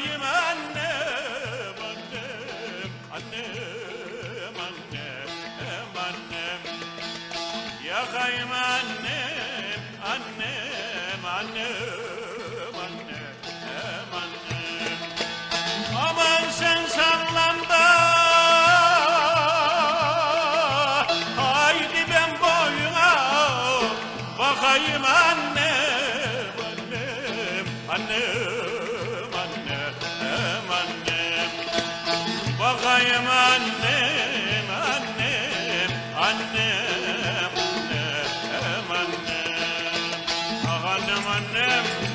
Yakayım annem annem Annem. Annem annem Yakayım annem annem annem. Aman sen sallan da Haydi ben boyuna Bakayım annem Ah annem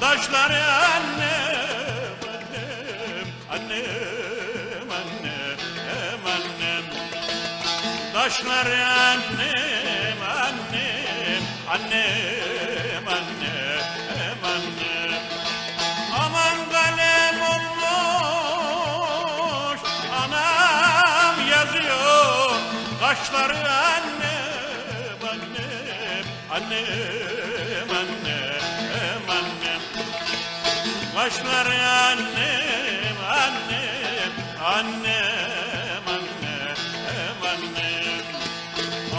taşları annem annem annem annem annem. Taşları annem annem annem annem annem. Aman kalem olmuş Anam yazıyor. Kaşları annem annem Annem annem Kaşları annem annem Annem annem annem.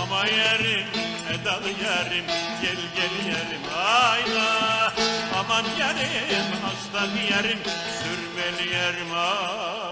Ama yerim edalı yerim Gel gel yerim ayna Aman yerim aslan yerim Sürmeli yerim ay